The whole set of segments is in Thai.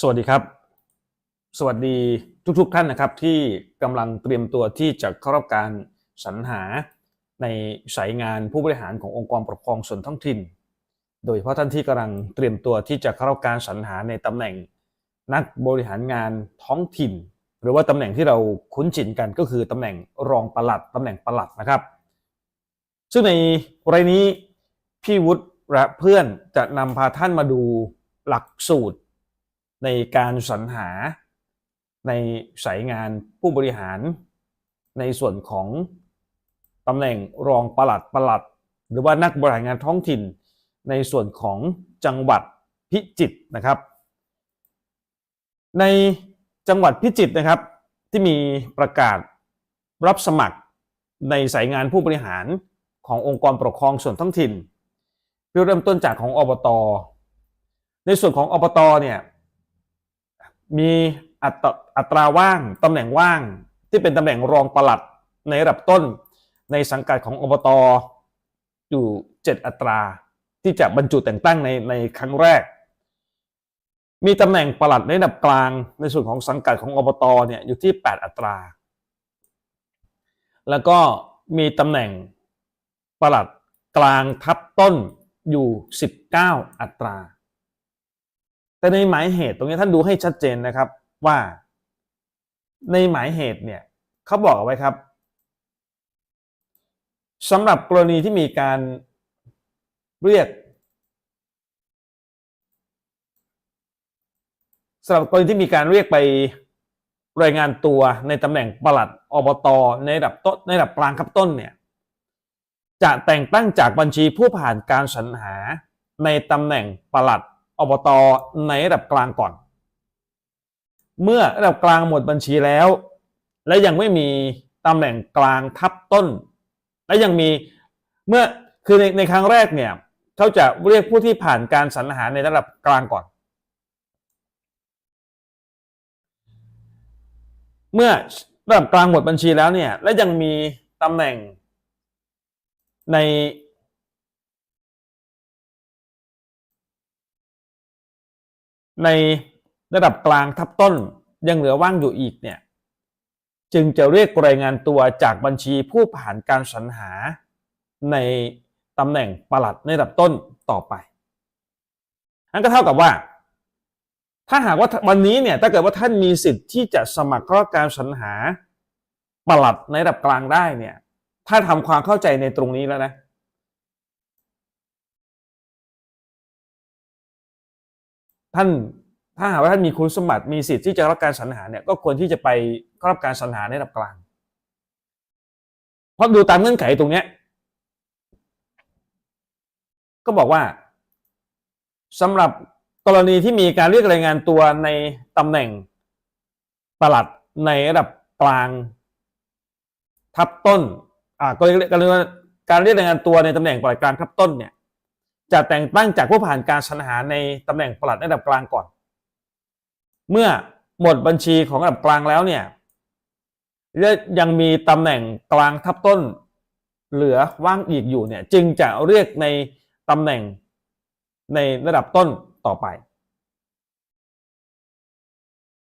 สวัสดีครับ สวัสดีทุกๆทท่านนะครับที่กำลังเตรียมตัวที่จะเข้ารับการสรรหาในสายงานผู้บริหารขององค์กรปกครองส่วนท้องถิ่น โดยเฉพาะท่านที่กำลังเตรียมตัวที่จะเข้ารับการสรรหาในตำแหน่งนักบริหารงานท้องถิ่น หรือว่าตำแหน่งที่เราคุ้นชินกันก็คือตำแหน่งรองปลัดตำแหน่งปลัดนะครับ ซึ่งในรายนี้พี่วุฒิและเพื่อนจะนำพาท่านมาดูหลักสูตร ในการสรรหาในสายงานผู้บริหาร ในส่วนของตำแหน่งรองปลัดปลัด หรือว่านักบริหารงานท้องถิ่น ในส่วนของจังหวัดพิจิตรนะครับ ในจังหวัดพิจิตรนะครับ ที่มีประกาศรับสมัครในสายงานผู้บริหารขององค์กรปกครองส่วนท้องถิ่นเริ่มต้นจากของอบต ในส่วนของอบตเนี่ย มีอัตราอัตราว่างตำแหน่งว่าง ที่เป็นตำแหน่งรองปลัดในระดับต้น ในสังกัดของอบตอยู่ 7 อัตรา ที่จะบรรจุแต่งตั้งในในครั้งแรก มีตำแหน่งปลัดในระดับกลางในส่วนของสังกัดของอบตเนี่ยอยู่ที่ 8 อัตรา แล้วก็มีตำแหน่งปลัดกลางทับต้นอยู่ 19 อัตรา แต่ในหมายเหตุตรงนี้ท่านดูให้ชัดเจนนะครับว่า ในหมายเหตุเนี่ยเขาบอกเอาไว้ครับสำหรับกรณีที่มีการเรียกสำหรับกรณีที่มีการเรียกไปรายงานตัวในตำแหน่งปลัดอบตในระดับต้นในระดับกลางครับต้นเนี่ยจะแต่งตั้งจากบัญชีผู้ผ่านการสรรหาในตำแหน่งปลัด อบตในระดับกลางก่อน เมื่อระดับกลางหมดบัญชีแล้ว และยังไม่มีตำแหน่งกลางทับต้น และยังมีเมื่อคือในในครั้งแรกเนี่ยเขาจะเรียกผู้ที่ผ่านการสรรหาในระดับกลางก่อน เมื่อระดับกลางหมดบัญชีแล้วเนี่ยและยังมีตำแหน่งใน ในระดับกลางทับต้นยังเหลือว่างอยู่อีกเนี่ยจึงจะเรียกรายงานตัวจากบัญชีผู้ผ่านการสรรหาในตำแหน่งประหลัดในระดับต้นต่อไปนั่นก็เท่ากับว่า ถ้าหากว่าวันนี้เนี่ยถ้าเกิดว่าท่านมีสิทธิ์ที่จะสมัครเข้าการสรรหาประหลัดในระดับกลางได้เนี่ย ถ้าทำความเข้าใจในตรงนี้แล้วนะ ท่านถ้าหากว่าท่านมีคุณสมบัติมีสิทธิ์ที่จะรับการสรรหาเนี่ยก็ควรที่จะไปเข้ารับการสรรหาในระดับกลาง เพราะดูตามเงื่อนไขตรงเนี้ยก็บอกว่าสำหรับกรณีที่มีการเรียกรายงานตัวในตำแหน่งประหลัดในระดับกลาง ทับต้นอ่าก็เรียกการเรียกการเรียกรายงานตัวในตำแหน่งปลัดกลางทับต้นเนี่ย จะแต่งตั้งจากผู้ผ่านการสรรหาในตำแหน่งปลัดระดับกลางก่อน เมื่อหมดบัญชีของระดับกลางแล้วเนี่ยและยังมีตำแหน่งกลางทับต้นเหลือว่างอีกอยู่เนี่ยจึงจะเรียกในตำแหน่งในระดับต้นต่อไป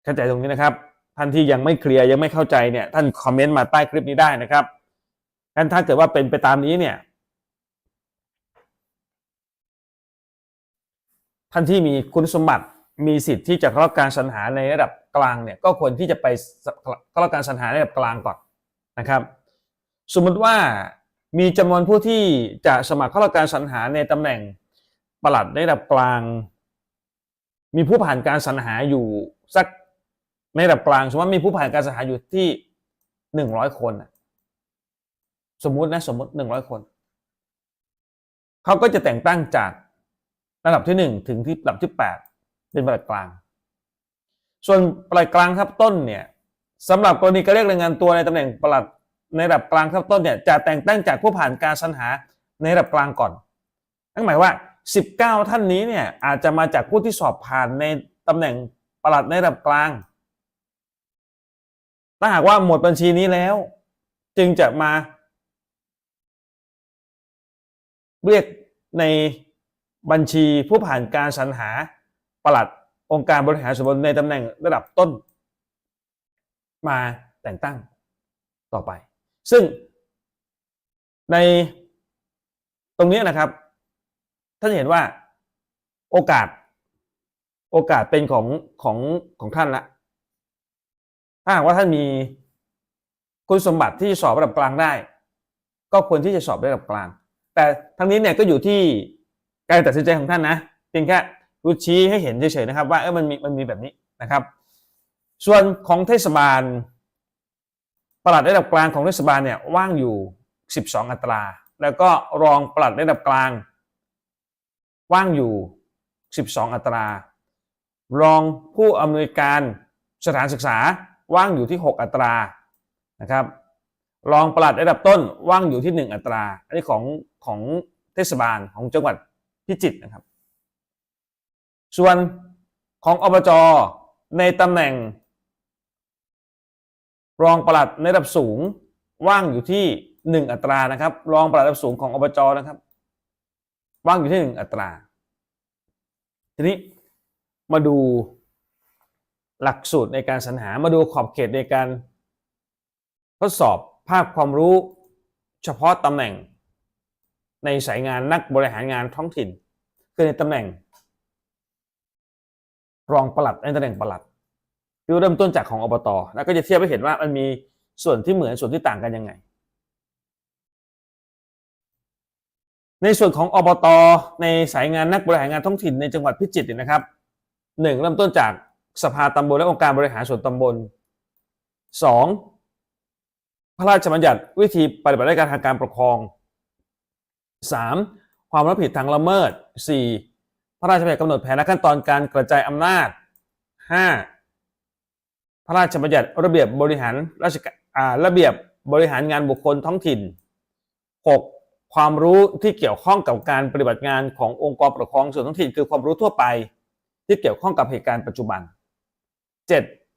เข้าใจตรงนี้นะครับ ท่านที่ยังไม่เคลียร์ยังไม่เข้าใจเนี่ยท่านคอมเมนต์มาใต้คลิปนี้ได้นะครับงั้นถ้าเกิดว่าเป็นไปตามนี้เนี่ย ท่านที่มีคุณสมบัติมีสิทธิ์ที่จะเข้ารับการสรรหาในระดับกลางเนี่ยก็ควรที่จะไปเข้ารับการสรรหาในระดับกลางก่อนนะครับ สมมติว่ามีจำนวนผู้ที่จะสมัครเข้ารับการสรรหาในตำแหน่งปลัดในระดับกลาง มีผู้ผ่านการสรรหาอยู่สักในระดับกลางสมมติว่ามีผู้ผ่านการสรรหาอยู่ที่หนึ่งร้อยคนสมมุตินะสมมติหนึ่งร้อยคน เขาก็จะแต่งตั้งจาก ระดับที่หนึ่งถึงที่ระดับที่แปดเป็นปลัดกลาง ส่วนปลัดกลางครับต้นเนี่ยสำหรับกรณีการเรียกรายงานตัวในตำแหน่งปลัดในระดับกลางครับต้นเนี่ยจะแต่งตั้งจากผู้ผ่านการสรรหาในระดับกลางก่อนนั่นหมายว่า 19 ท่านนี้เนี่ยอาจจะมาจากผู้ที่สอบผ่านในตำแหน่งปลัดในระดับกลาง ถ้าหากว่าหมดบัญชีนี้แล้ว จึงจะมาเรียกใน บัญชีผู้ผ่านการสรรหาปลัดองค์การบริหารส่วนบลในตำแหน่งระดับต้น มาแต่งตั้งต่อไป ซึ่งในตรงนี้นะครับท่านเห็นว่าโอกาสโอกาสเป็นของของของท่านละถ้าหากว่าท่านมีคุณสมบัติที่สอบระดับกลางได้ ก็ควรที่จะสอบระดับกลาง แต่ทั้งนี้เนี่ยก็อยู่ที่ การตัดสินใจของท่านนะเพียงแค่รู้ชี้ให้เห็นเฉยๆนะครับ ว่าเออมันมีมันมีแบบนี้นะครับ ส่วนของเทศบาลปลัดระดับกลางของเทศบาลเนี่ยว่างอยู่ 12 อัตรา แล้วก็รองปลัดระดับกลาง ว่างอยู่ 12 อัตรา รองผู้อำนวยการสถานศึกษาว่างอยู่ที่ 6 อัตรานะครับรองปลัดระดับต้นว่างอยู่ที่ 1 อัตรา อันนี้ของของเทศบาลของจังหวัด พิจิตรนะครับ ส่วนของอบจในตำแหน่ง รองปลัดในระดับสูงว่างอยู่ที่หนึ่งอัตรานะครับ รองปลัดระดับสูงของอบจนะครับ ว่างอยู่ที่หนึ่งอัตรา ทีนี้มาดูหลักสูตรในการสรรหามาดูขอบเขตในการทดสอบภาคความรู้เฉพาะตำแหน่ง ในสายงานนักบริหารงานท้องถิ่น คือในตำแหน่ง รองปลัดในตำแหน่งปลัดคือเริ่มต้นจากของอบตแล้วก็จะเทียบให้เห็นว่ามันมีส่วนที่เหมือนส่วนที่ต่างกันยังไง ในส่วนของอบตในสายงานนักบริหารงานท้องถิ่นในจังหวัดพิจิตรนะครับหนึ่งเริ่มต้นจากสภาตำบลและองค์การบริหารส่วนตำบลสองพระราชบัญญัติวิธีปฏิบัติราชการทางการปกครอง สามความรับผิดทางละเมิดสี่พระราชบัญญัติกำหนดแผนและขั้นตอนการกระจายอำนาจห้าพระราชบัญญัติระเบียบบริหารราชการระเบียบบริหารงานบุคคลท้องถิ่น 6. ความรู้ที่เกี่ยวข้องกับการปฏิบัติงานขององค์กรปกครองส่วนท้องถิ่น คือความรู้ทั่วไป ที่เกี่ยวข้องกับเหตุการณ์ปัจจุบัน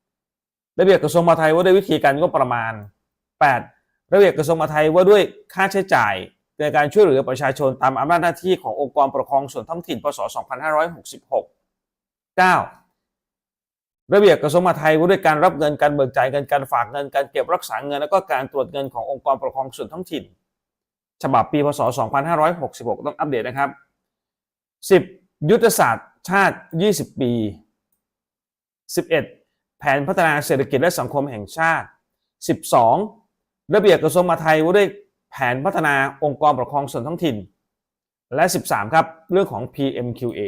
7. ระเบียบกระทรวงมหาดไทยว่าด้วยวิธีการงบประมาณ 8. ระเบียบกระทรวงมหาดไทยว่าด้วยค่าใช้จ่าย ในการช่วยเหลือประชาชนตามอำนาจหน้าที่ขององค์กรปกครองส่วนท้องถิ่นพศ 2566 9. ระเบียบกระทรวงมหาดไทยว่าด้วยการรับเงินการเบิกจ่ายเงินการฝากเงินการเก็บรักษาเงิน แล้วก็การตรวจเงินขององค์กรปกครองส่วนท้องถิ่น ฉบับปีพศ 2566 ต้องอัปเดตนะครับ 10. ยุทธศาสตร์ชาติ 20 ปี 11. แผนพัฒนาเศรษฐกิจและสังคมแห่งชาติ 12. ระเบียบกระทรวงมหาดไทยว่าด้วย แผนพัฒนาองค์กรปกครองส่วนท้องถิ่น และ 13 ครับ เรื่องของ PMQA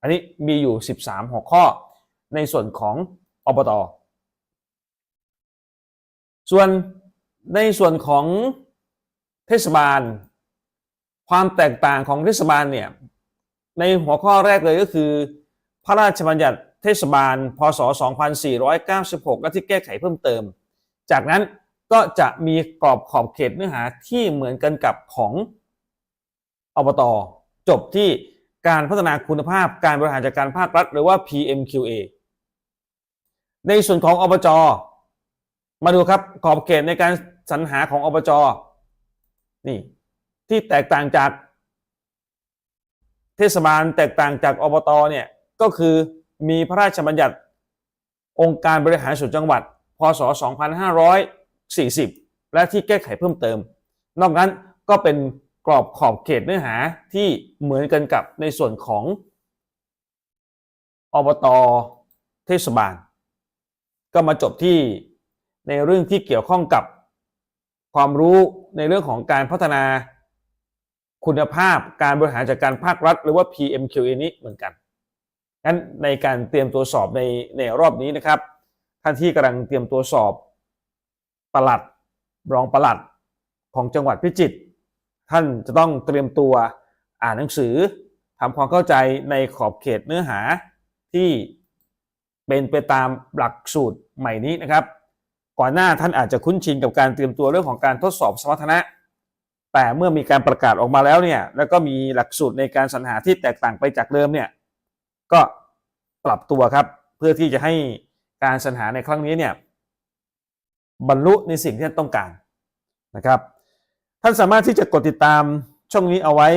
อันนี้มีอยู่ 13 หัวข้อในส่วนของอบต ส่วนในส่วนของเทศบาล ความแตกต่างของเทศบาลเนี่ย ในหัวข้อแรกเลยก็คือ พระราชบัญญัติเทศบาล พศ 2496 และที่แก้ไขเพิ่มเติม จากนั้น ก็จะมีกรอบขอบเขตเนื้อหาที่เหมือนกันกับของอบตจบที่การพัฒนาคุณภาพการบริหารจัดการภาครัฐ หรือว่า PMQA ในส่วนของอบจ มาดูครับขอบเขตในการสรรหาของอบจ นี่ที่แตกต่างจาก เทศบาลแตกต่างจากอบตเนี่ยก็คือมีพระราชบัญญัติองค์การบริหารส่วนจังหวัด พศ 40 และที่แก้ไขเพิ่มเติม นอกนั้นก็เป็นกรอบขอบเขตเนื้อหาที่เหมือนกันกับในส่วนของอบตเทศบาล ก็มาจบที่ในเรื่องที่เกี่ยวข้องกับความรู้ในเรื่องของการพัฒนาคุณภาพการบริหารจัดการภาครัฐ หรือว่า PMQA นี้เหมือนกันงั้นในการเตรียมตัวสอบในในรอบนี้นะครับ ท่านที่กำลังเตรียมตัวสอบ ปลัดรองปลัดของจังหวัดพิจิตรท่านจะต้องเตรียมตัวอ่านหนังสือทำความเข้าใจในขอบเขตเนื้อหาที่เป็นไปตามหลักสูตรใหม่นี้นะครับ ก่อนหน้าท่านอาจจะคุ้นชินกับการเตรียมตัวเรื่องของการทดสอบสมรรถนะ แต่เมื่อมีการประกาศออกมาแล้วเนี่ยแล้วก็มีหลักสูตรในการสรรหาที่แตกต่างไปจากเดิมเนี่ยก็ปรับตัวครับเพื่อที่จะให้การสรรหาในครั้งนี้เนี่ย บรรลุในสิ่งที่ท่านต้องการนะครับ ท่านสามารถที่จะกดติดตามช่องนี้เอาไว้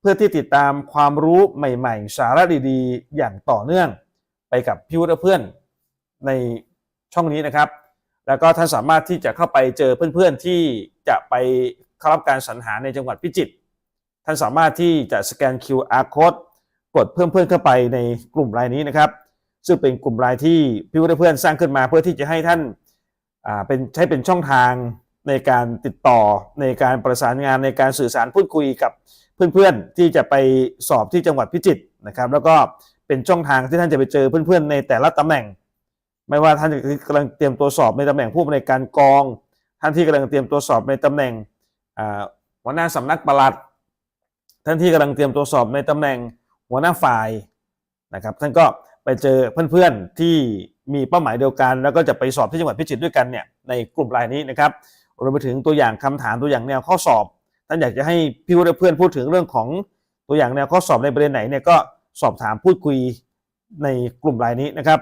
เพื่อที่ติดตามความรู้ใหม่ๆ สาระดีๆ อย่างต่อเนื่อง ไปกับพี่วุฒิเพื่อนในช่องนี้นะครับ แล้วก็ท่านสามารถที่จะเข้าไปเจอเพื่อนๆที่จะไปเข้ารับการสรรหาในจังหวัดพิจิตรท่านสามารถที่จะสแกน QR code กดเพิ่มเพื่อนเข้าไปในกลุ่มรายนี้นะครับ ซึ่งเป็นกลุ่มรายที่พี่วุฒิเพื่อนสร้างขึ้นมาเพื่อที่จะให้ท่าน อ่าเป็นใช้เป็นช่องทางในการติดต่อในการประสานงานในการสื่อสารพูดคุยกับเพื่อนๆ ที่จะไปสอบที่จังหวัดพิจิตรนะครับ แล้วก็เป็นช่องทางที่ท่านจะไปเจอเพื่อนๆ ในแต่ละตำแหน่ง ไม่ว่าท่านกำลังเตรียมตัวสอบในตำแหน่งผู้อำนการกอง ท่านที่กำลังเตรียมตัวสอบในตำแหน่งหัวหน้าสำนักปลัด ท่านที่กำลังเตรียมตัวสอบในตำแหน่งหัวหน้าฝ่ายนะครับ ท่านก็ ไปเจอเพื่อนๆที่มีเป้าหมายเดียวกัน แล้วก็จะไปสอบที่จังหวัดพิจิตรด้วยกันเนี่ยในกลุ่มรายนี้นะครับรวมไปถึงตัวอย่างคำถามตัวอย่างแนวข้อสอบท่านอยากจะให้พี่และเพื่อนพูดถึงเรื่องของตัวอย่างแนวข้อสอบในประเด็นไหนเนี่ยก็สอบถามพูดคุยในกลุ่มรายนี้นะครับ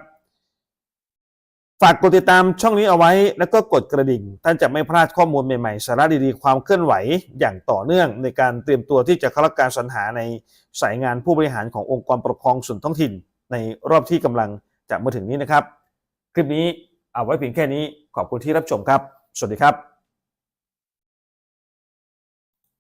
ฝากกดติดตามช่องนี้เอาไว้ แล้วก็กดกระดิ่ง ท่านจะไม่พลาดข้อมูลใหม่ๆ สาระดีๆ ความเคลื่อนไหวอย่างต่อเนื่อง ในการเตรียมตัวที่จะเข้ารับการสรรหาในสายงานผู้บริหารขององค์กรปกครองส่วนท้องถิ่น ในรอบที่กำลังจะมาถึงนี้นะครับ คลิปนี้เอาไว้เพียงแค่นี้ขอบคุณที่รับชมครับ สวัสดีครับ